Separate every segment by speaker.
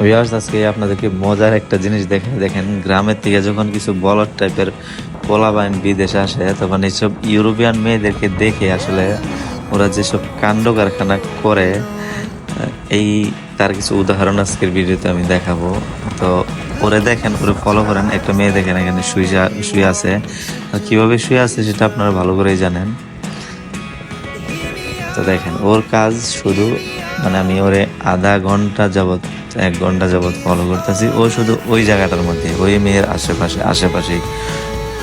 Speaker 1: Viewers আজকে আপনাদেরকে মজার একটা জিনিস দেখে দেখেন, গ্রামের থেকে যখন কিছু বলদ টাইপের পোলাবাইন বিদেশে আসে, তখন এইসব ইউরোপিয়ান মেয়েদেরকে দেখে আসলে ওরা যেসব কাণ্ড কারখানা করে এই তার কিছু উদাহরণ আজকের ভিডিওতে আমি দেখাবো। তো ওরে দেখেন, ওরে ফলো করেন, একটা মেয়ে দেখেন এখানে শুয়ে শুয়ে আছে। আর কীভাবে শুয়ে আছে সেটা আপনারা ভালো করেই জানেন। তো দেখেন, ওর কাজ শুধু মানে আমি ওরে আধা ঘণ্টা যাবৎ, এক ঘণ্টা যাবৎ ফলো করতেছি। ও শুধু ওই জায়গাটার মধ্যে, ওই মেয়ের আশেপাশে, আশেপাশেই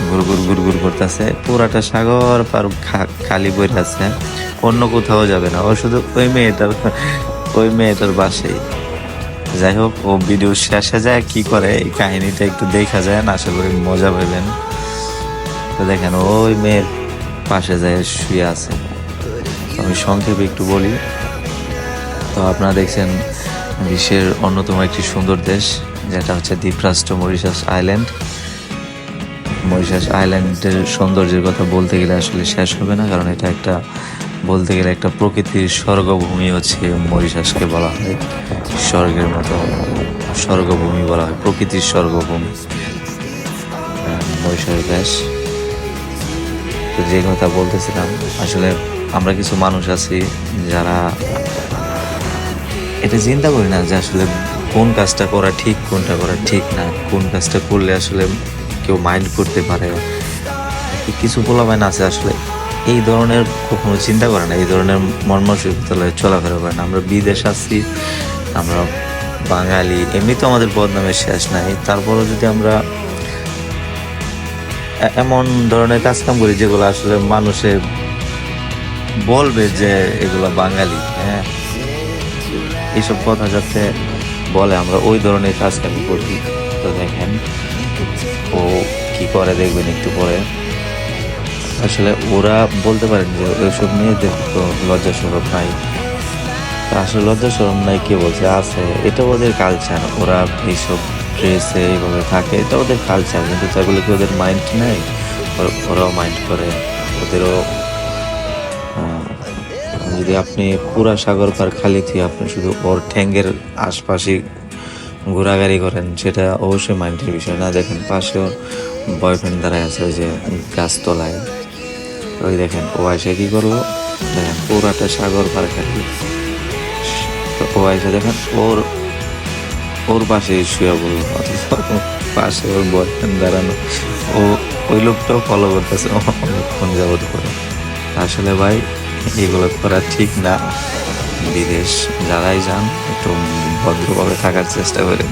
Speaker 1: গুড়গুড় গুড়গুড় করতেছে। পুরাটা সাগর পার খালি বই আছে। অন্য কোথাও যাবে না। ও শুধু ওই মেয়েটার ওই মেয়েটার বাসেই যাই হোক, ও ভিডিও শেষে যায়, কি করে? এই কাহিনীটা একটু দেখা যায় না? আশা করি মজা পাবেন তো দেখেন, ওই মেয়ের পাশে যায়, শুয়ে আছে। আমি সংক্ষেপে একটু বলি। তো আপনারা দেখছেন বিশ্বের অন্যতম একটি সুন্দর দেশ যেটা হচ্ছে দ্বীপরাষ্ট্র মরিশাস আইল্যান্ড। মরিশাস আইল্যান্ডের সৌন্দর্যের কথা বলতে গেলে আসলে শেষ হবে না কারণ এটা একটা বলতে গেলে একটা প্রকৃতির স্বর্গভূমি হচ্ছে মরিশাসকে বলা হয়। স্বর্গের মতো স্বর্গভূমি বলা হয় প্রকৃতির স্বর্গভূমি। আহ, মরিশাস দেশ। তো যে কথা বলতেছিলাম আসলে আমরা কিছু মানুষ আছি যারা এটা চিন্তা করি না যে আসলে কোন কাজটা করা ঠিক, কোনটা করা ঠিক না। কোন কাজটা করলে আসলে কেউ মাইন্ড করতে পারে? কিছু পোলাবাইন আছে আসলে? এই ধরনের কখনো চিন্তা করে না, এই ধরনের মর্মসিকতায় চলাফেরা করে না। আমরা বিদেশ আছি, আমরা বাঙালি, এমনি তো আমাদের বদনামের শেষ নাই। তারপরেও যদি আমরা এমন ধরনের কাজ কাম করি যেগুলো আসলে মানুষে বলবে যে এগুলো বাঙালি হ্যাঁ? এইসব কথা যাতে বলে। আমরা ওই ধরনের কাজ কাম করি তো দেখেন ও কি করে দেখবেন একটু পরে। আসলে ওরা বলতে পারেন যে ওইসব মেয়েদের তো লজ্জা সরব নাই। আসলে লজ্জা সরম নাই কে বলছে? আছে, এটা ওদের কালচার ওরা এইসব ড্রেসে এইভাবে থাকে, এটা ওদের কালচার কিন্তু তাগুলো কি ওদের মাইন্ড নেই? ওরা- ওরাও মাইন্ড করে। ওদেরও যদি আপনি পুরা সাগর পার খালি থেকে আপনি শুধু ওর ঠ্যাঙ্গের আশপাশে ঘোরাঘুরি করেন, সেটা অবশ্যই মাইন্ডের বিষয় না। দেখেন, পাশেও বয়ফ্রেন্ড দাঁড়ায় আছে ওই যে গাছতলায়। ওই দেখেন, ও এসে কি করল? দেখেন, পুরাটা সাগর পার খালি। ও এসে দেখেন, ওর ওর পাশে শুয়ে বলল অথচ পাশে ওর বয়ফ্রেন্ড দাঁড়ানো। ও, ওই লোকটাও ফলো করতেছে, অনেকক্ষণ যাবত করে আসলে ভাই এগুলো করা ঠিক না। বিদেশ যারাই যান একটু ভদ্রভাবে থাকার চেষ্টা করেন।